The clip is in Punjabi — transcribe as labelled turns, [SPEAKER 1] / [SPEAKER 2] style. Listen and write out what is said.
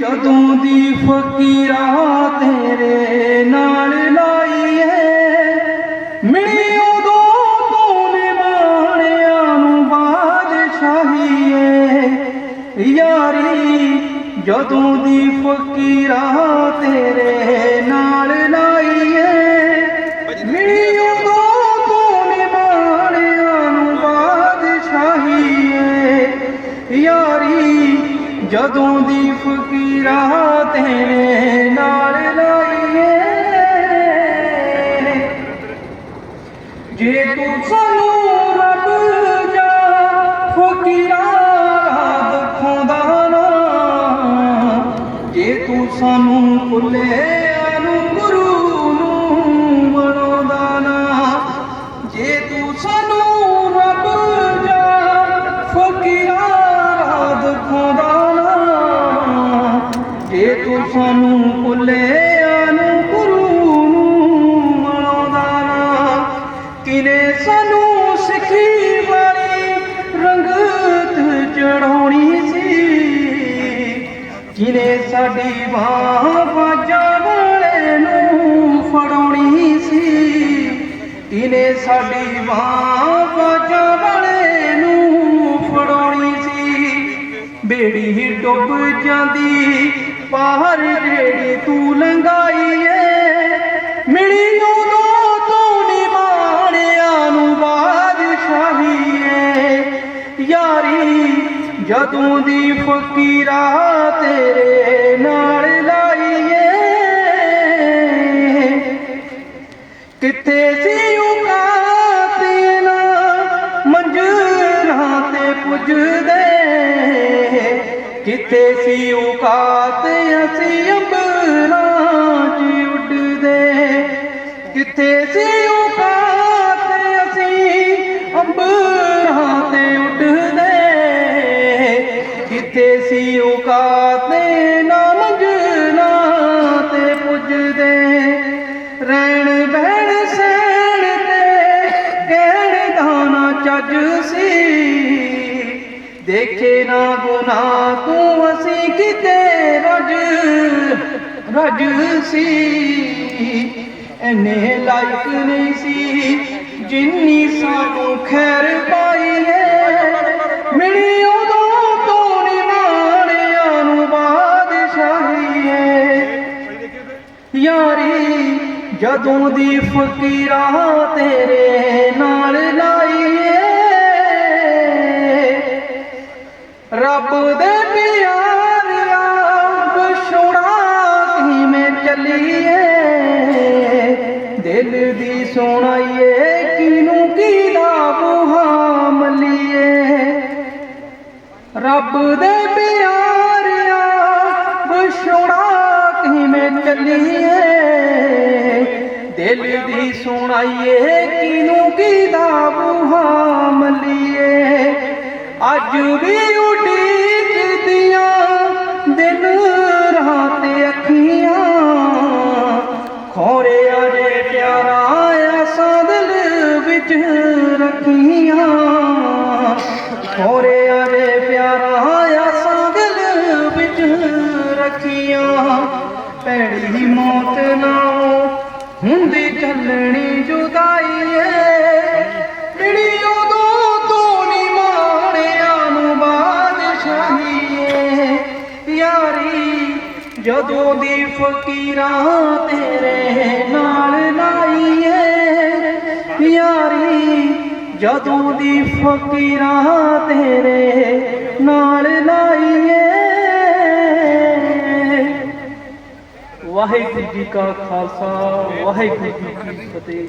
[SPEAKER 1] ਜਦੋਂ ਦੀ ਫਕੀਰਾ ਤੇਰੇ ਨਾਲ ਲਾਈ ਲਾਈਏ, ਮਿਲੀ ਉਦੋਂ ਤੂੰ ਨਿਮਾਣਿਆਂ ਨੂੰ ਬਾਦਸ਼ਾਹੀਏ। ਯਾਰੀ, ਜਦੋਂ ਦੀ ਫਕੀਰਾ ਤੇਰੇ ਜਦੋਂ ਦੀ ਫਕੀਰਾ ਤੇਰੇ ਨਾਲ ਤੂੰ ਸਾਨੂੰ ਭੁੱਲਿਆ ਨੂੰ ਗੁਰੂ ਨੂੰ ਬਣਾਉਂਦਾ ਨਾ। ਕਿਨੇ ਸਾਨੂੰ ਸਿੱਖੀ ਵਾਲੀ ਰੰਗਤ ਚੜਾਉਣੀ ਸੀ। ਕਿਨੇ ਸਾਡੀ ਬਾਹ ਬਾਜਾਂ ਵਾਲੇ ਨੂੰ ਫੜਾਉਣੀ ਸੀ। ਕਿਨੇ ਸਾਡੀ ਬਾਹ ਬਾਜਾਂ ਵਾਲੇ ਨੂੰ ਫੜਾਉਣੀ ਸੀ। ਬੇੜੀ ਹੀ ਡੁੱਬ ਜਾਂਦੀ ਬਾਹਰ ਜਿਹੜੀ ਤੂੰ ਲੰਗਾਈ ਏ ਮਿਲੀ ਉਦੋਂ ਤੂੰ ਨਿਮਾਣਿਆਂ ਨੂੰ ਬਾਦਸ਼ਾਹੀ ਏ ਯਾਰੀ, ਜਦੋਂ ਦੀ ਫਕੀਰਾ ਤੇਰੇ ਨਾਲ ਲਾਈ ਲਾਈਏ, ਕਿੱਥੇ ਸੀ ਔਕਾਤ ਨਾ ਮੰਜ਼ਰਾਂ ਤੇ ਪੁੱਜਦੇ? ਕਿੱਥੇ ਸੀ ਔਕਾਤ, ਅਸੀਂ ਅੰਬਰਾਂ 'ਚ ਉੱਡਦੇ। ਕਿੱਥੇ ਸੀ ਔਕਾਤ, ਅਸੀਂ ਅੰਬਰਾਂ ਤੇ ਉੱਡਦੇ। ਕਿੱਥੇ ਸੀ ਔਕਾਤ, ਨਾ ਮੰਜ਼ਰਾਂ ਤੇ ਪੁੱਜਦੇ। ਰਹਿਣ ਬਹਿਣ ਸਹਿਣ ਤੇ ਕਹਿਣ ਦਾ ਨਾ ਚੱਜ ਸੀ। ਦੇਖੇ ਨਾ ਗੁਨਾ ਤੂੰ ਅਸੀਂ ਕਿਤੇ ਰਜ ਰਜ ਸੀ। ਐਨੇ ਲਾਇਕ ਨਹੀਂ ਸੀ, ਜਿੰਨੀ ਸਾਨੂੰ ਖੈਰ ਪਾਈ ਹੈ ਮਿਲੀ ਉਦੋਂ ਤੋਂ ਨਿਮਾਣਿਆਂ ਨੂੰ ਬਾਦਸ਼ਾਹੀਏ ਯਾਰੀ ਜਦੋਂ ਦੀ ਫਕੀਰਾ ਤੇ ਚੱਲੀਏ। ਦਿਲ ਦੀ ਸੁਣਾਈਏ ਕਿਨੂੰ ਕੀ ਦਾ ਬੁਹਾ ਮਲੀਏ ਰੱਬ ਦੇ ਪਿਆਰਿਆ ਬਸ਼ੁੜਾ ਕਿਵੇਂ ਚੱਲੀਏ। ਦਿਲ ਦੀ ਸੁਣਾਈਏ ਕਿਨੂੰ ਕੀਦਾ ਬੁਹਾ ਮਲੀਏ ਅੱਜ ਵੀ ਵਿੱਚ ਰੱਖੀਆਂ। ਖੋਰੇ ਅਜੇ ਪਿਆਰਾ ਆਸਾਂ ਦਿਲ ਵਿੱਚ ਰੱਖੀਆਂ। ਭੈੜੀ ਮੌਤ ਨਾ ਹੁੰਦੀ ਚੱਲਣੀ ਜੁਦਾਈ ਏ। ਮਿਲੀ ਉਦੋਂ ਤੋਂ ਨੀ ਮਾਣਿਆਂ ਨੂੰ ਬਾਦਸ਼ਾਹੀ ਏ। ਯਾਰੀ ਜਦੋਂ ਦੀ ਫਕੀਰਾਂ ਤੇਰੇ ਨਾਲ ਲਾਈਏ ਜਦੋਂ ਦੀ ਫਕੀਰਾਂ ਤੇਰੇ ਨਾਲ ਲਾਈਏ। ਵਾਹਿਗੁਰੂ ਜੀ ਕਾ ਖਾਲਸਾ ਵਾਹਿਗੁਰੂ ਜੀ ਕੀ ਫਤਿਹ।